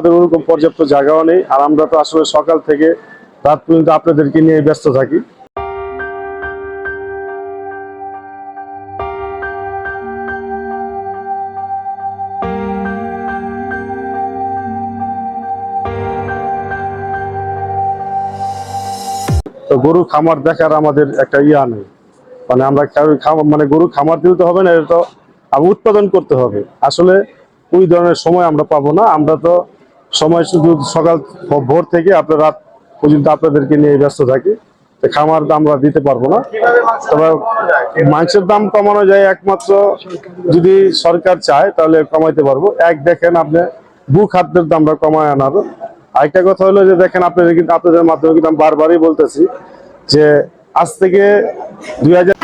আমাদের ওরকম পর্যাপ্ত জায়গাও নেই, আর আমরা তো আসলে সকাল থেকে রাত পর্যন্ত আপনাদেরকে নিয়ে ব্যস্ত থাকি। তো গরু খামার দেখার আমাদের একটা ইয়া নেই। মানে আমরা মানে গরু খামার দিতে হবে না, এটা তো উৎপাদন করতে হবে। আসলে ওই ধরনের সময় আমরা পাবো না, আমরা তো সময় শুধু সকাল ভোর থেকে আপনার রাত পর্যন্ত আপনাদেরকে নিয়ে ব্যস্ত থাকি। খামার দাম আমরা দিতে পারব না। তবে মাংসের দাম কমানো যায় একমাত্র যদি সরকার চায়, তাহলে কমাইতে পারব। এক, দেখেন আপনি ভূ খাদ্যের দামটা কমায় আনার। আরেকটা কথা হলো যে, দেখেন আপনাদের কিন্তু আপনাদের মাধ্যমে কিন্তু আমি বারবারই বলতেছি যে, আজ থেকে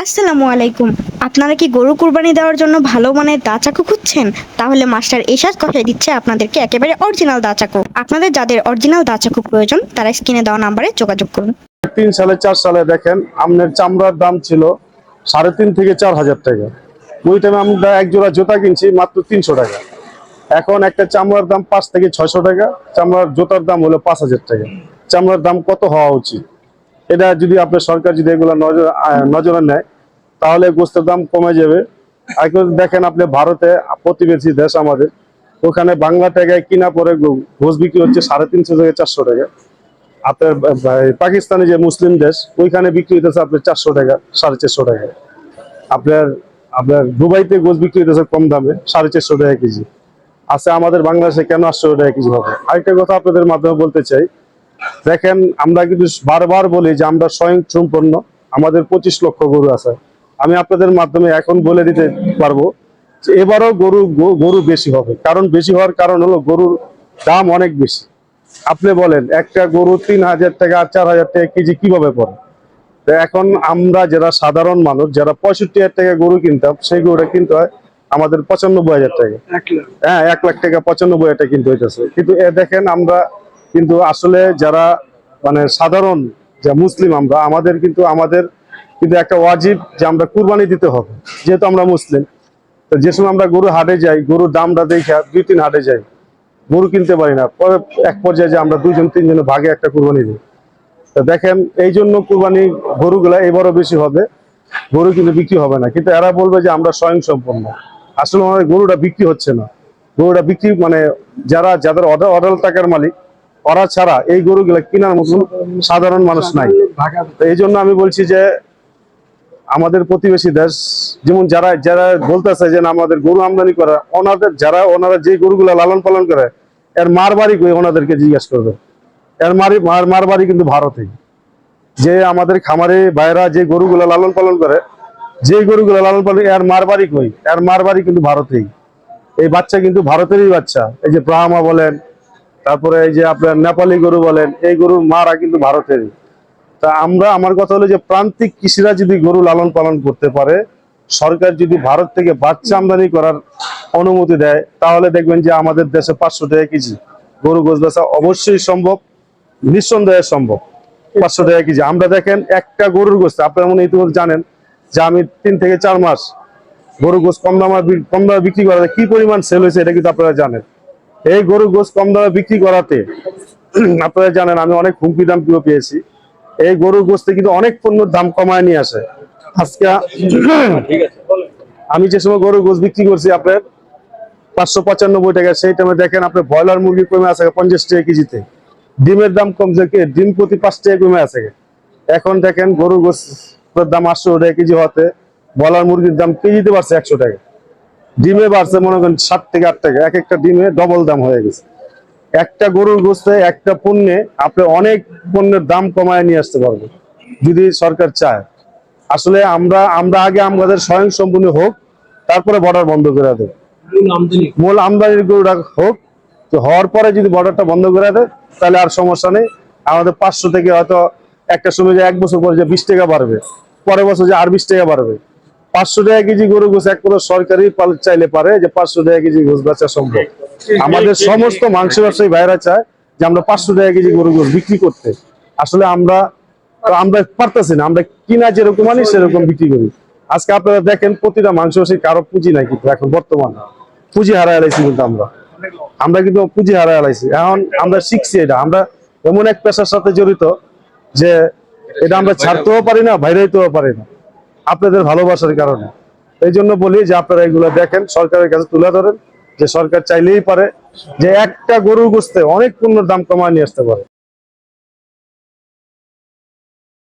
আসসালামু আলাইকুম। আপনারা কি গরু কুরবানি দেওয়ার জন্য ভালো মানের দা চাকু খুঁজছেন? তাহলে মাস্টার এসাজ কথাই দিচ্ছে আপনাদেরকে একেবারে অরিজিনাল দা চাকু। আপনাদের যাদের অরিজিনাল দা চাকু প্রয়োজন তারা স্ক্রিনে দেওয়া নাম্বারে যোগাযোগ করুন। তিন সালে চার সালে দেখেন আমনের চামড়ার দাম ছিল সাড়ে তিন থেকে চার হাজার টাকা। ওই টাইমে আমরা এক জোড়া জুতা কিনছি মাত্র তিনশো টাকা। এখন একটা চামড়ার দাম পাঁচ থেকে ছয়শো টাকা চামড়ার জুতার দাম হলো পাঁচ হাজার টাকা। চামড়ার দাম কত হওয়া উচিত? এটা যদি আপনার সরকার যদি এগুলো নজর নজরে নেয়, তাহলে গোস্তের দাম কমে যাবে। এখন দেখেন আপনি ভারতে প্রতিবেশী দেশ আমাদের, ওখানে বাংলা টাকায় কিনা পরে গোস বিক্রি হচ্ছে সাড়ে তিনশো থেকে চারশো টাকা। আপনার পাকিস্তানে যে মুসলিম দেশ, ওইখানে বিক্রি হইতেছে আপনার চারশো টাকা, সাড়ে চারশো টাকা। আপনার আপনার দুবাইতে গোস বিক্রি হইতেছে কম দামে, সাড়ে চারশো টাকা কেজি। আছে আমাদের বাংলাদেশে কেন আটশো টাকা কেজি হবে? আরেকটা কথা আপনাদের মাধ্যমে বলতে চাই দেখেন আমরা কিন্তু বারবার বলি যে আমরা স্বয়ং সম্পন্ন আমাদের পঁচিশ লক্ষ গরু আছে। আমি আপনাদের মাধ্যমে এখন বলে দিতে পারব যে এবারও গরু গরু বেশি হবে। কারণ বেশি হওয়ার কারণ হলো গরুর দাম অনেক বেশি। আপনি বলেন একটা গরু তিন হাজার টাকা আর চার হাজার টাকা কেজি কীভাবে পড়ে? তো এখন আমরা যারা সাধারণ মানুষ যারা পঁয়ষট্টি হাজার টাকা গরু কিনতাম সেই গরুটা কিনতে হয় আমাদের পঁচানব্বই হাজার টাকা। হ্যাঁ এক লাখ টাকা পঁচানব্বই হাজার টাকা কিনতে হইতেছে। কিন্তু দেখেন আমরা কিন্তু আসলে যারা মানে সাধারণ যা মুসলিম আমরা, আমাদের কিন্তু আমাদের কিন্তু একটা ওয়াজিব যে আমরা কুরবানি দিতে হবে, যেহেতু আমরা মুসলিম। তো যে সময় আমরা গরু হাটে যাই, গরুর দামটা দেখে দুই তিন হাটে যাই, গরু কিনতে পারি না। পরে এক পর্যায়ে যে আমরা দুইজন, তিনজনে ভাগে একটা কুরবানি দিই। তো দেখেন, এই জন্য কুরবানি গরুগুলা এবারও বেশি হবে, গরু কিন্তু বিক্রি হবে না। কিন্তু এরা বলবে যে আমরা স্বয়ং সম্পন্ন আসলে আমাদের গরুটা বিক্রি হচ্ছে না। গরুটা বিক্রি মানে যারা, যাদের অর্ডার অর্ডার টাকার মালিক ওরা ছাড়া এই গরুগুলা কেনার মতন সাধারণ মানুষ নাই। এই জন্য আমি বলছি যে আমাদের প্রতিবেশী দেশ, যেমন যারা যারা বলতেছে যে আমাদের গরু আমদানি করা, ওনাদের যারা, ওনারা যে গরুগুলা লালন পালন করে, এর মার বাড়ি ওনাদেরকে জিজ্ঞাসা করবে। এর মারি, মার মার বাড়ি কিন্তু ভারতে। যে আমাদের খামারে বাইরা যে গরুগুলা লালন পালন করে যে গরুগুলা লালন পালন এর মার বাড়ি কই? এর মার বাড়ি কিন্তু ভারতেই। এই বাচ্চা কিন্তু ভারতেরই বাচ্চা। এই যে ব্রাহ্মা বলেন তারপরে এই যে আপনার নেপালি গরু বলেন, এই গরুর মারা কিন্তু ভারতেরই। তা আমরা, আমার কথা হলো যে প্রান্তিক কৃষিরা যদি গরু লালন পালন করতে পারে, সরকার যদি ভারত থেকে বাচ্চা আমদানি করার অনুমতি দেয়, তাহলে দেখবেন যে আমাদের দেশে পাঁচশো টাকা কেজি গরু গোছ বেচা অবশ্যই সম্ভব, নিঃসন্দেহে সম্ভব। পাঁচশো টাকা কেজি। আমরা দেখেন একটা গরুর গোস্ত আপনারা মনে ইতিমধ্যে জানেন যে আমি তিন থেকে চার মাস গরু গোস কম দামে কম দামে বিক্রি করাতে কি পরিমাণ সেল হয়েছে, এটা কিন্তু আপনারা জানেন। এই গরু গোস কম দামে বিক্রি করাতে, আপনারা জানেন আমি অনেক হুমকি দাম প্রিয় পেয়েছি। এই গরুর গোস্তে কিন্তু অনেক পণ্যের দাম কমায় নিয়ে আসে। আজকে আমি যে সময় গরুর গোস বিক্রি করছি আপনার পাঁচশো পঁচানব্বই টাকা, সেই টাইমে দেখেন আপনার ব্রয়লার মুরগি কমে আছে পঞ্চাশ টাকা কেজিতে। ডিমের দাম কমছে ডিম প্রতি পাঁচ টাকা কমে আছে এখন দেখেন গরুর গোস্তের দাম আটশো টাকা কেজি হতে ব্রয়লার মুরগির দাম কেজিতে পারছে একশো টাকা। ডিমে বাড়ছে মনে করেন সাত থেকে আট টাকা। এক একটা ডিমে ডবল দাম হয়ে গেছে। একটা গরুর গোস্তে একটা পণ্যে আপনি অনেক পণ্যের দাম কমায় নিয়ে আসতে পারবেন যদি সরকার চায়। আসলে আমরা আমরা আগে আমাদের স্বয়ং সম্পূর্ণ হোক তারপরে বর্ডার বন্ধ করে দেব মূল আমদানির গরুটা হোক তো হওয়ার পরে যদি বর্ডারটা বন্ধ করে দেয় তাহলে আর সমস্যা নেই। আমাদের পাঁচশো থেকে হয়তো একটা সময় যে এক বছর পরে যে বিশ টাকা বাড়বে পরের বছর যে আর বিশ টাকা বাড়বে। পাঁচশো টাকা কেজি গরু গোছ, এক কোনো সরকারি চাইলে পারে, যে পাঁচশো টাকা কেজি গোছ বেচা সম্ভব। আমাদের সমস্ত মাংস ব্যবসায়ী ভাইরা চায় যে আমরা পাঁচশো টাকা কেজি গরু গোছ বিক্রি করতে। আসলে আমরা আমরা পারতেছি না, আমরা কিনা যেরকম আনি সেরকম বিক্রি করি। আজকে আপনারা দেখেন প্রতিটা মাংস ব্যবসায়ী কারও পুঁজি নাই কিন্তু এখন বর্তমানে। পুঁজি হারা এলাইছি কিন্তু আমরা। আমরা কিন্তু পুঁজি হারাই এলাইছি এখন আমরা শিখছি এটা। আমরা এমন এক পেশার সাথে জড়িত যে এটা আমরা ছাড়তেও পারি না, বাইরেতেও পারি না। আপনাদের ভালোবাসার কারণে। এই জন্য বলি যে আপনারা এগুলো দেখেন, সরকারের কাছে তুলে ধরেন, যে সরকার চাইলেই পারে, যে একটা গরু গোস্তে অনেক পণ্যের দাম কমায় নিয়ে আসতে পারে।